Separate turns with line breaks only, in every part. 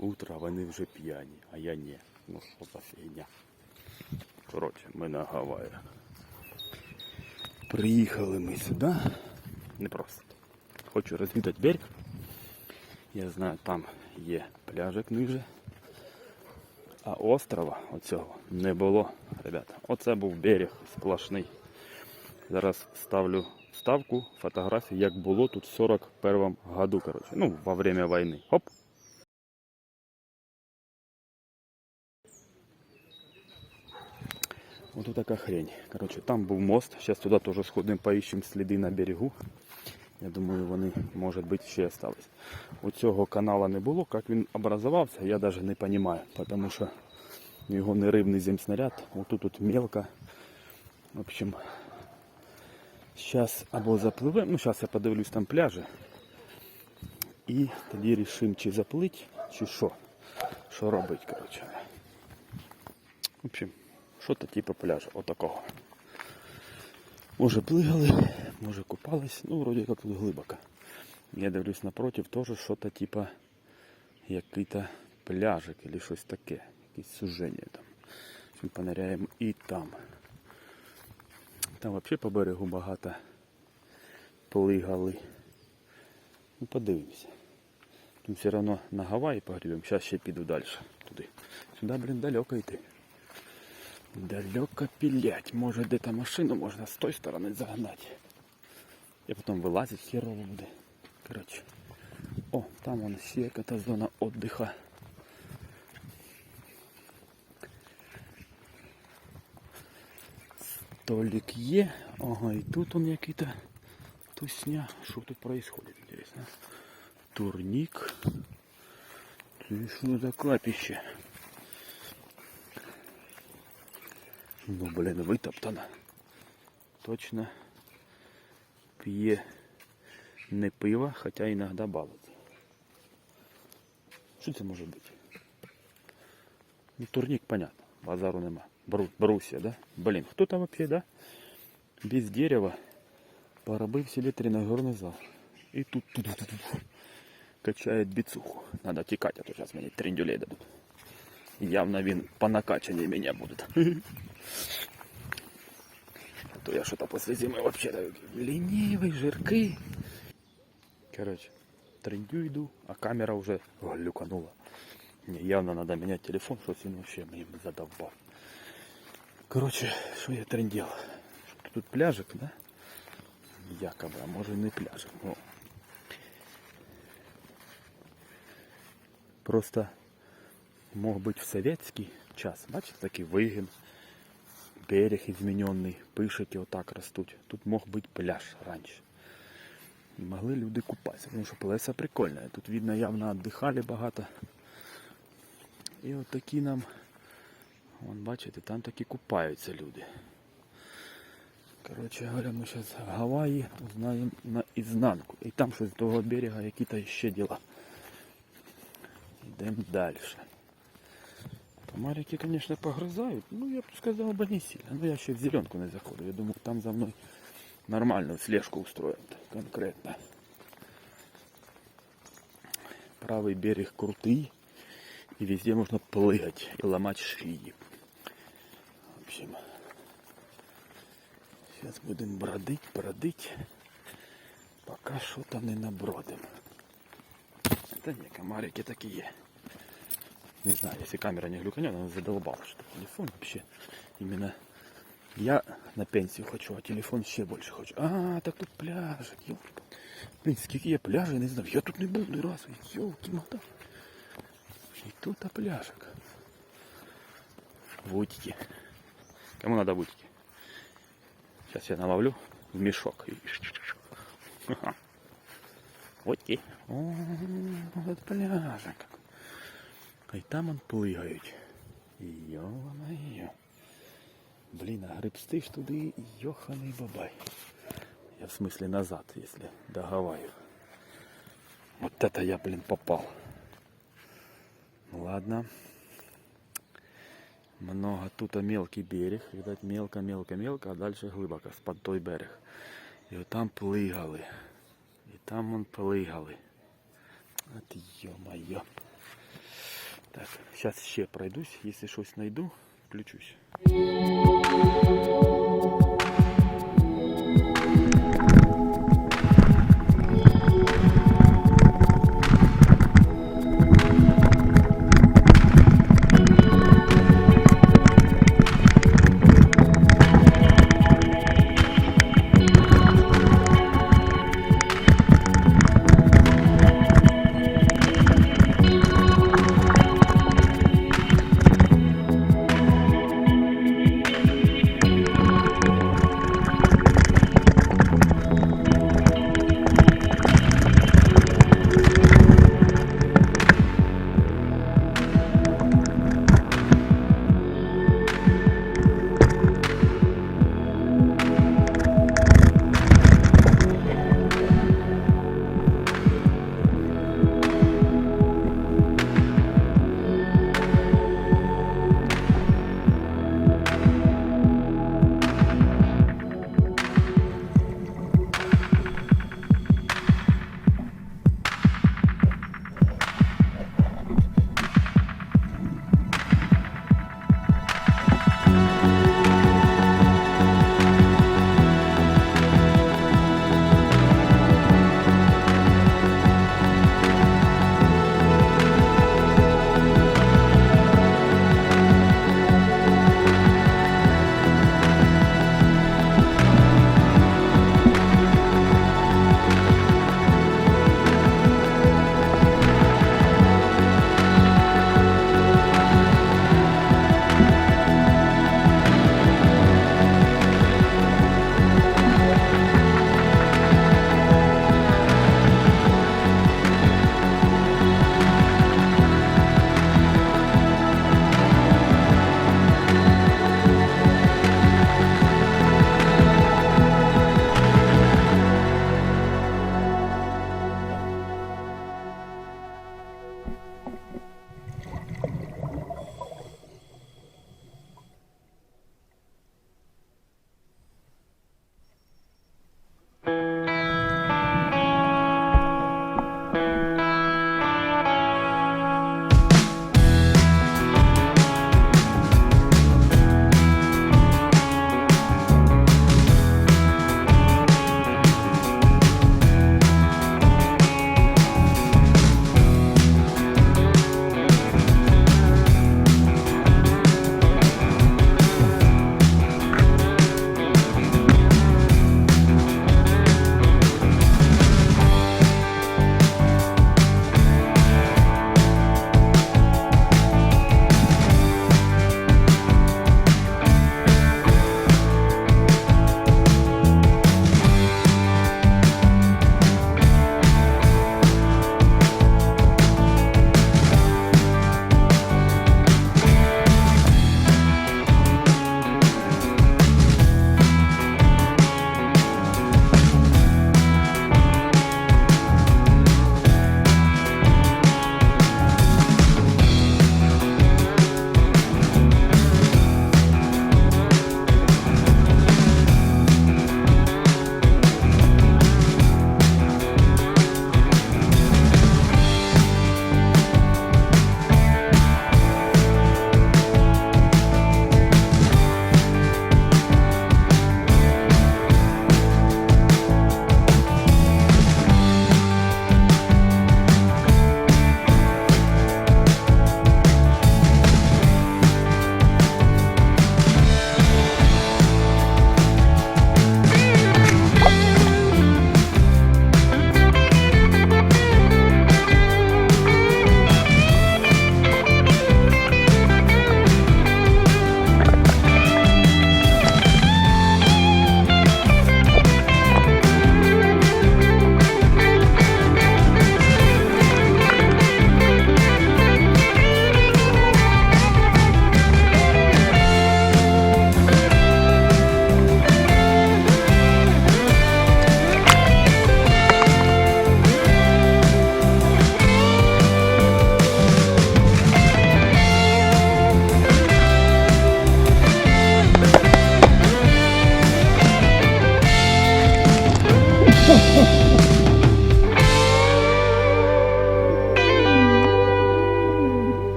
утро, вони вже п'яні, а я ні. Ну що за фігня. Коротше, ми на Гаваях. Приїхали ми сюди. Не просто. Хочу розвідати берег. Я знаю, там є пляжик ниже. А острова оцього не було, ребята. Оце був берег сплошний. Зараз ставлю ставку фотографії, як було тут в 41 году, короче. Ну, во время війни. Хоп. Вот така хрень. Короче, там був мост. Зараз туди теж сходимо, поїщемо сліди на берегу. Я думаю, вони, може бути, ще остались. У цього канала не було. Як він образувався, я навіть не розумію, тому що його не рибний земснаряд. Отут тут мелко. В общем, зараз або запливемо. Ну, зараз я подивлюсь там пляжі. І тоді рішимо, чи заплить, чи що. Що робить, коротше. В общем, Що-то типу пляжу, отакого. Може плигали, може купались, ну вроді як тут глибоко. Я дивлюсь напротив, теж щось типа який-то пляжик або щось таке, якесь суження там. Ми поныряємо і там. Там взагалі по берегу багато плигали. Ну подивимося. Тут все одно на Гаваї погрібемо. Зараз ще піду далі туди. Сюди, блін, далеко йти. Далеко пилять. Може де то машину можна з той сторони загнати. І потім вилазить херово буде. Коротше. О, там вон ще яка зона отдиха. Столик є. Ага, і тут он який-то тусня. Що тут происходит, интересно? Турник. Це що за капище? Ну, блин, витоптана. Точно п'є не пиво, хоча іноді балить. Що це може бути? Ну, турник, понятно, базару нема. Бру, брусья, да? Блин, кто там вообще, да? Без дерева поробив себе тренажерный зал. И тут, тут, тут, тут, качает бицуху. Надо текать, а то сейчас мне трендюлей дадут. Явно він по накачанию меня будет. А то я что-то после зимы вообще так ленивый, жиркий. Короче, трендю иду, а камера уже глюканула. Не, явно надо менять телефон, что він вообще мені задолбал. Короче, что я трендел? Что тут пляжик, да? Якобы, а може не пляжик. Ну, просто мог бути в совєтський час. Бачите, такий вигін, берег змінений, пишики отак ростуть. Тут мог бути пляж раніше. І могли люди купатися, тому що плеса прикольна. Тут видно явно віддихали багато. І от такі нам, вон бачите, там такі купаються люди. Коротше говоря, ми зараз в Гаваї узнаємо на ізнанку. І там щось з того берега які-то ще діла. Йдемо далі. Комарики, конечно, погрызают. Ну, я бы сказал бы не сильно. Но я ще в зеленку не заходив. Я думаю, там за мною нормально слежку устроят. Конкретно. Правый берег крутый. И везде можно плыть и ломать шеи. В общем, сейчас будем бродить, бродить. Пока что-то не набродим. Та ні, комарики такі є. Не знаю, если камера не глюканет, она задолбала, что телефон вообще именно... Я на пенсию хочу, а телефон ще больше хочу. А, так тут пляжик, ёлки. Блин, скільки є пляжей, не знаю. Я тут не був ні разу, ёлки мота. І тут а пляжик. Вудики. Кому надо вудики? Сейчас я наловлю в мешок. И... Ха-ха. Водки. О, вот пляжик. А й там он плигають. Йо-моє. Блін, а гребсти ж туди йоханий бабай. Я в смысле назад, если до Гавайев. Вот это я, блин, попал. Ну ладно. Много тут а мелкий берег. Видать, мелко, мелко, мелко, а дальше глибоко, спад той берег. І от там плигали. І там он плигали. От йо-моє. Так, зараз ще пройдусь, якщо щось знайду, включусь.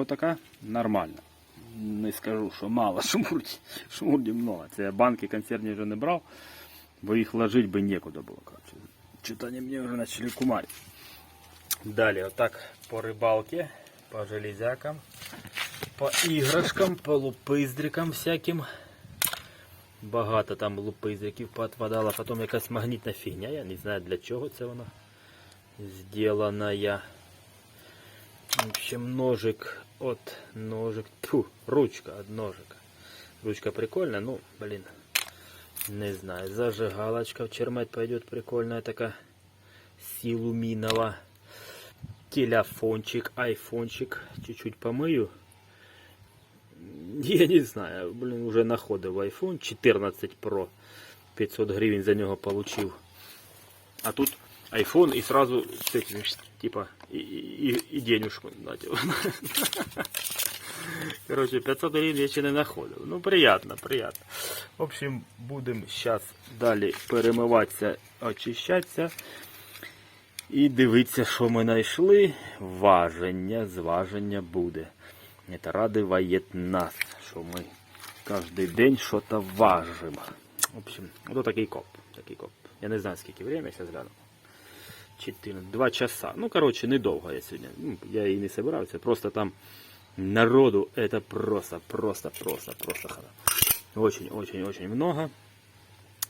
отака нормальна. Не скажу, що мало шмурді. Шмурді много. Це я банки консервні вже не брав, бо їх ложити би нікуди було. коротше. Чого вони мені вже почали кумарити. Далі, отак по рибалці, по железякам, по іграшкам, по лупиздрикам всяким. Багато там лупиздриків поотвадала, потім якась магнітна фігня, я не знаю для чого це вона сделана. В общем, ножик от ножик. Тьфу, ручка от ножика. Ручка прикольная, ну, блин, не знаю. Зажигалочка в чермет пойдет прикольная такая. Силуминова. Телефончик, айфончик. Чуть-чуть помыю. Я не знаю, блин, уже находив iPhone 14 Pro. 500 гривень за нього получив. А тут iPhone и сразу с этим, типа, и, и, и денежку дать. Короче, 500 гривень я ще не знаходив. Ну, приятно, приятно. В общем, будемо зараз далі перемиватися, очищатися. І дивитися, що ми знайшли. Важення, зваження буде. Це радує нас, що ми кожен день щось важимо. В общем, ото такий коп. Такий коп. Я не знаю, скільки время, зараз гляну. 14, 2 часа. Ну, короче, недовго я сьогодні. Ну, я і не собирався. Просто там народу это просто, просто, просто, просто. Очень, очень, очень много.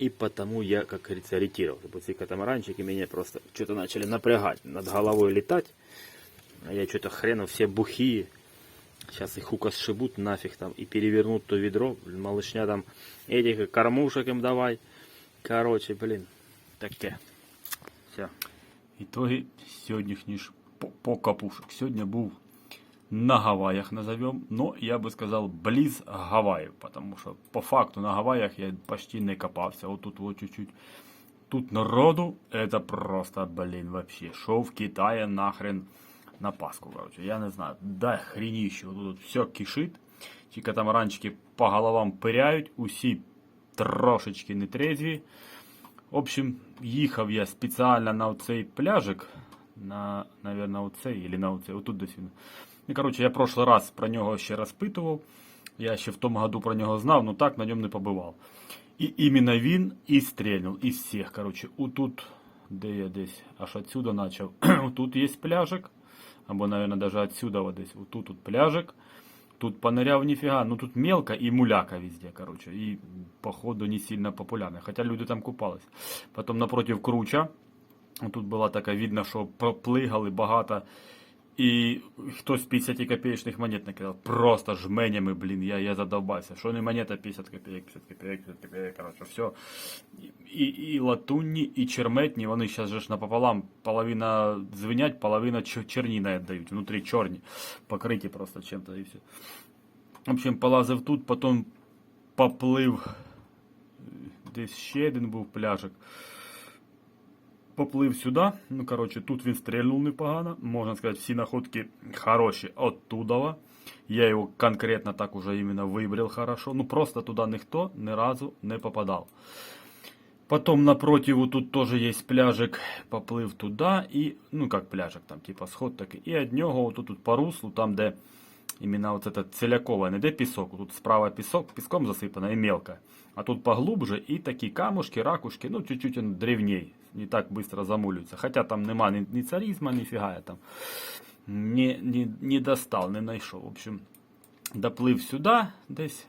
И потому я, как говорится, ориентировался. Вот эти катамаранчики меня просто что-то начали напрягать, над головой летать. А я что-то хрена все бухие. Сейчас их ука сшибут нафиг там и перевернут то ведро. Малышня там этих кормушек им давай. Короче, блин, таке. Все. Ітоги сьогоднішні ж по, по капушек. Сьогодні був на Гаваях назовем, но я бы сказал близ Гаваїв, потому що по факту на Гаваях я почти не копався. Вот тут вот чуть-чуть. Тут народу, это просто, блин, вообще. Шо в Китае нахрен на Пасху, короче. Я не знаю, да хреніще. Вот тут все кишить. Ті катамаранчики по головам пиряють, усі трошечки нетрезві. В общем, їхав я спеціально на оцей пляжик, на, наверное, оцей, или на оцей, отут він. Ну, короче, я прошлый раз про нього ще розпитував. Я ще в тому году про нього знав, но так на ньому не побивав. І іменно він і стрельнув із всіх. Короче, отут, де я десь аж отсюда начав. тут є пляжик. Або, наверное, даже отсюда вот десь. Вот тут, тут пляжик. Тут поныряв нифига, ну тут мелко и муляка везде, короче. И походу не сильно популярно. Хотя люди там купались. Потом напротив круча. Тут була така видно, що проплигали багато. І хтось 50 копеечних монет накидав. Просто жменями, блін, я, я задовбався. Що не монета 50 копеек, 50 копеек, 50 копеек, короче, все. І, і латунні, і черметні, вони зараз же ж напополам, половина звенять, половина чер- чернина віддають, внутрі чорні, покриті просто чим-то і все. В общем, полазив тут, потім поплив. Десь ще один був пляжик. Поплив сюди. Ну, коротше, тут він стрельнув непогано. Можна сказати, всі находки хороші оттуда. Я його конкретно так уже именно выбрал хорошо. Ну, просто туда никто ни разу не попадал. Потом напротив тут тоже есть пляжик, поплив туда и, ну как пляжик, там типа сход такий. І від нього вот тут по руслу, там де іменно вот это целякове, не де пісок, тут справа пісок, піском засипано і мелко. А тут поглубже і такі камушки, ракушки, ну чуть-чуть древней, не так быстро замулюється. Хотя там нема ні, ні царизма, ніфіга я там не, не, не достал, не знайшов. В общем, доплив сюди десь.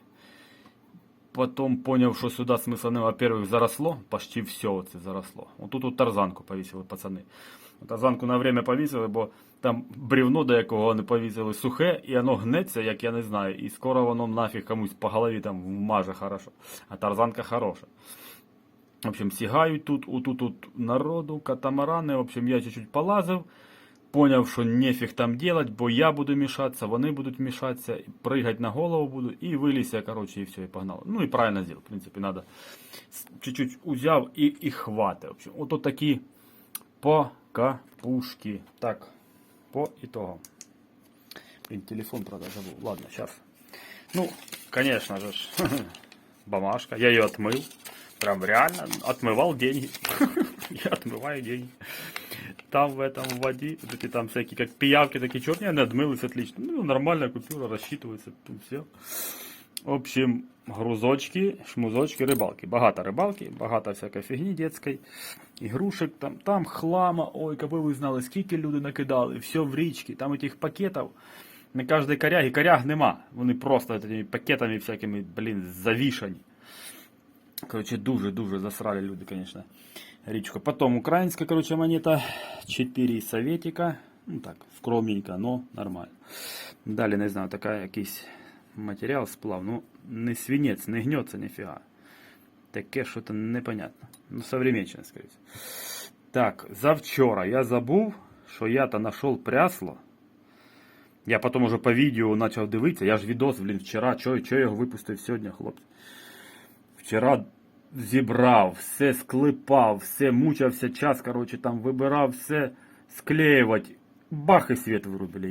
Потом поняв, що сюди смисла не, во-первых, заросло, почти все це заросло. Отут тут тарзанку повісили, пацани. Тарзанку на время повісили, бо там бревно, до якого вони повісили, сухе, і воно гнеться, як я не знаю, і скоро воно нафіг комусь по голові там вмаже хорошо. А тарзанка хороша. В общем, сігають тут, отут тут народу, катамарани. В общем, я чуть-чуть полазив. Поняв, що нефіг там делать, бо я буду мішатися, вони будуть мішатися, пригати на голову буду, і виліз я, короче, і все, і погнали. Ну і правильно зробив, в принципі, надо чуть-чуть узяв і, і хватить. В общем, ото такі покапушки. Так, по итогам. Блин, телефон, правда, забыл. Ладно, сейчас. Ну, конечно же, ж, бумажка. Я ее отмыл. Прям реально отмывал деньги. Я отмываю деньги. там в этом в воде, вот эти там всякие, как пиявки такие черные, они отмылись отлично. Ну, нормальная купюра, рассчитывается, тут все. В общем, грузочки, шмузочки, рибалки. Багато рибалки, багато всякої фігні дітської, ігрушек, там, там хлама, ой, якби ви знали, скільки люди накидали, все в річки, там этих пакетів. На кожній корягі, коряг нема. Вони просто этими пакетами всякими, блін, завішані. Короче, дуже-дуже засрали люди, конечно, річку. Потом украинская, короче, монета. 4 советика. Ну так, скромненько, но нормально. Далі, не знаю, така якийсь матеріал сплав. Ну, не свинець, не гнется ніфіга. Таке що-то непонятно. Ну, современче, скоріше. Так, завчора я забув, що я-то знайшов прясло. Я потім уже по відео почав дивитися. Я ж відос, блін, вчора, чого чого я його випустив сьогодні, хлопці. Вчора зібрав, все склепав, все мучився час, короче, там вибирав все склеювати. Бах и свет вырубили.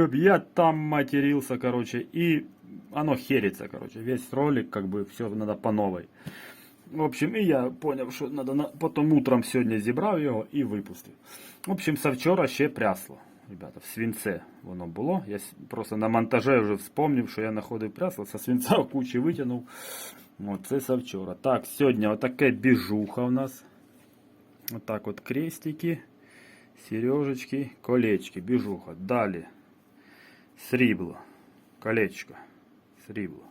Ёб, я там матерился, короче, и оно херится, короче. Весь ролик, как бы, все надо по новой. В общем, и я понял, що надо на... потом утром сьогодні зібрав його і випустив. В общем, со вчора ще прясло. Ребята, в свинце воно було. Я с- просто на монтаже вже вспомнив, що я знаходив прясло, со свинця кучі витягнув. Оце со вчора. Так, сьогодні отаке біжуха у нас. Отак от крестики, сережечки, колечки, біжуха. Далі срібло, колечко, срібло.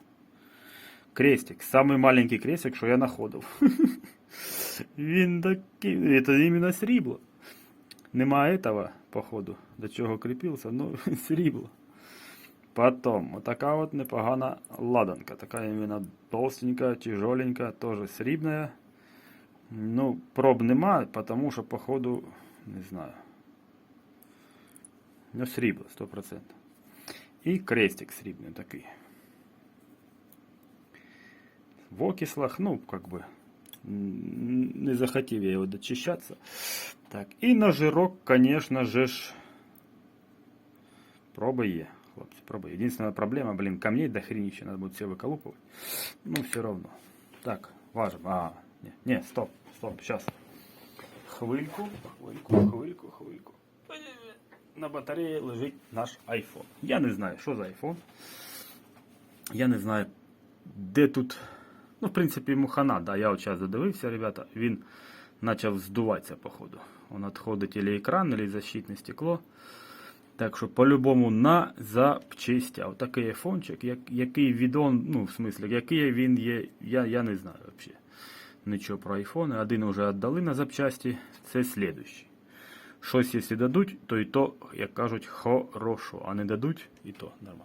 Крестик. Самый маленький крестик, що я знаходив. Він такий, це іменно срібло. Нема этого, походу, до чого кріпився, ну, срібло. Потом, вот такая вот непогана ладанка. Такая именно толстенькая, тяжеленькая, тоже срібная. Ну, проб нема, потому що, походу, не знаю. Ну, срібло, 100%. І крестик срібний такий. В окислах, ну, как бы, м, не захотів я його дочищатися. Так, і на жирок, конечно же ж, проба є, хлопці, проба. Единственная проблема, блин, камней до хренища, надо будет все выколупывать. Ну, все равно. Так, важим. А, не, не, стоп, стоп, сейчас. Хвильку, хвильку, хвильку, хвильку. На батареї лежить наш iPhone. Я не знаю, що за iPhone. Я не знаю, де тут. Ну, в принципі, йому хана, да, я от зараз задивився, ребята, він почав здуватися, походу. Он відходить или екран, или защитне стекло. Так що по-любому на запчастя. Отакий айфончик, як, який відон, ну, в смислі, який він є, я, я не знаю взагалі. Нічого про айфони. Один вже віддали на запчасті, це слідущий. Щось, якщо дадуть, то і то, як кажуть, хорошо. А не дадуть, і то нормально.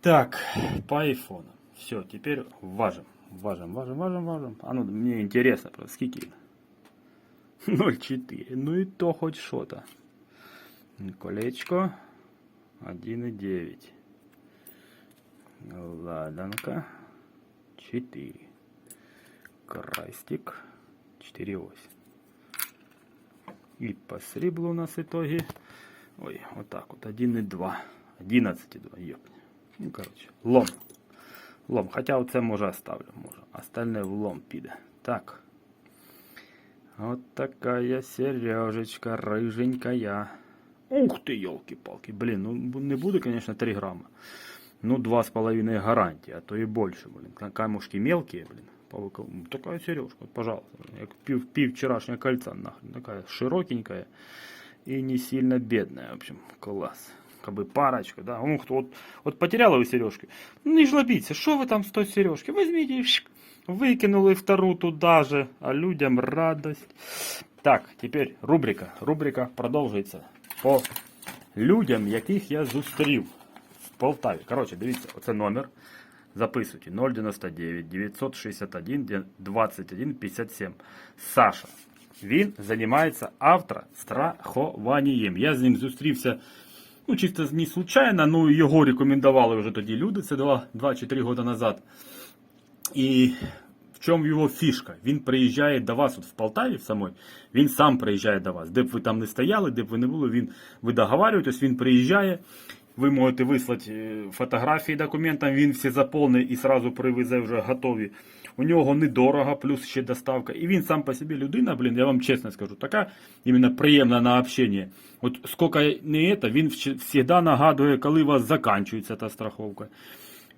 Так, по айфону. Все, теперь важим. Важим, важим, важим, важим. А ну, мне интересно просто, скільки? 0,4. Ну и то хоть что-то. Колечко 1,9. Ладанка 4. Крастик 4,8. И по сріблу у нас итоги. Ой, вот так вот. 1,2. 11,2. Ёпня. Ну, короче, лом. Лом. Хоча оце може оставлю. Може. Остальне в лом піде. Так. Вот такая сережечка рыженькая. Ух ты, елки-палки. Блин, ну бу- не буде, конечно, 3 грамма. Ну, 2,5 гарантия, а то и больше, блин. Ка- Камушки мелкие, блин. Повыкол- ну, Такая сережка, вот, пожалуйста. Как пив, пив вчерашнего кольца, нахрен. Такая широкенькая и не сильно бедная. В общем, класс. Как бы парочка, да. Ух, ты, вот, вот потеряла вы сережки. Ну, не жлобіться, що ви там з тої сережки? Возьмите, і шик, викинули втору туда же, а людям радость. Так, теперь рубрика. Рубрика продовжується По людям, яких я зустрів в Полтаві. Коротше, дивіться, оце номер. Записуйте 099 961 21 57. Саша. Він займається автострахуванням. Я з ним зустрівся ну, чисто не случайно, ну його рекомендували вже тоді люди, це 2, 2 чи 3 роки назад. І в чому його фішка? Він приїжджає до вас от в Полтаві в самой, він сам приїжджає до вас. Де б ви там не стояли, де б ви не були, він ви договарюєтесь, він приїжджає. Ви можете вислати е, фотографії документам, він всі заповнить і сразу привезе вже готові. у нього недорого, плюс ще доставка. І він сам по собі людина, блін, я вам чесно скажу, така іменно приємна на общення. От скільки не це, він завжди нагадує, коли у вас закінчується та страховка.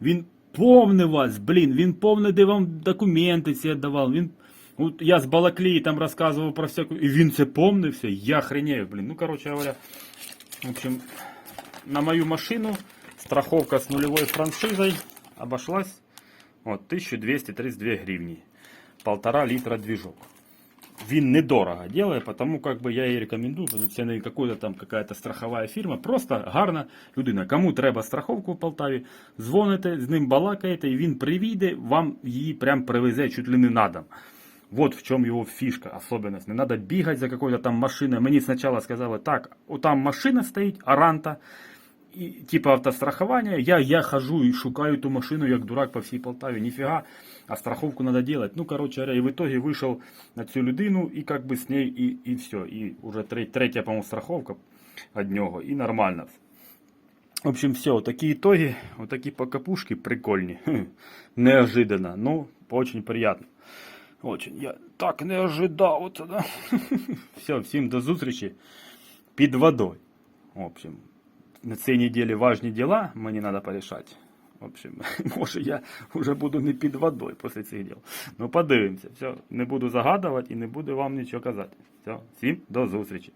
Він повний вас, блін, він повний, де вам документи ці давав. Він, от я з Балаклії там розказував про всяку, і він це помнився, я хренею, блін. Ну, коротше говоря, в общем, на мою машину страховка с нулевой франшизой обошлась вот, 1232 гривни. Полтора литра движок. Вин недорого делает, потому как бы я и рекомендую, потому что це не какой-то там какая-то страховая фирма, просто гарна людина. Кому треба страховку в Полтаві, дзвоните, з ним балакаєте, і він привійде, вам її прям привезе чуть ли не на дом. Вот в чем его фишка, особенность. Не надо бегать за какой-то там машиной. Мені сначала сказали, так, от там машина стоїть, Аранта, і, типа автострахування. Я, я хожу і шукаю ту машину, як дурак по всій Полтаві. Ніфіга, а страховку надо делать. Ну, короче говоря, і в итоге вийшов на цю людину, і как бы з нею, і, і все. І уже третя, третя по-моему, страховка від нього, і нормально. В общем, все, вот такие итоги, вот такие покапушки прикольні. Хм, Неожиданно, ну, очень приятно. Очень. Я так не ожидав. Оце, да? Все, всім до зустрічі під водою. В общем, На цій неділі важні діла мені треба порішати. В общем, може я вже буду не під водою після цих діл. Ну подивимося. Все, не буду загадувати і не буду вам нічого казати. Все, всім до зустрічі.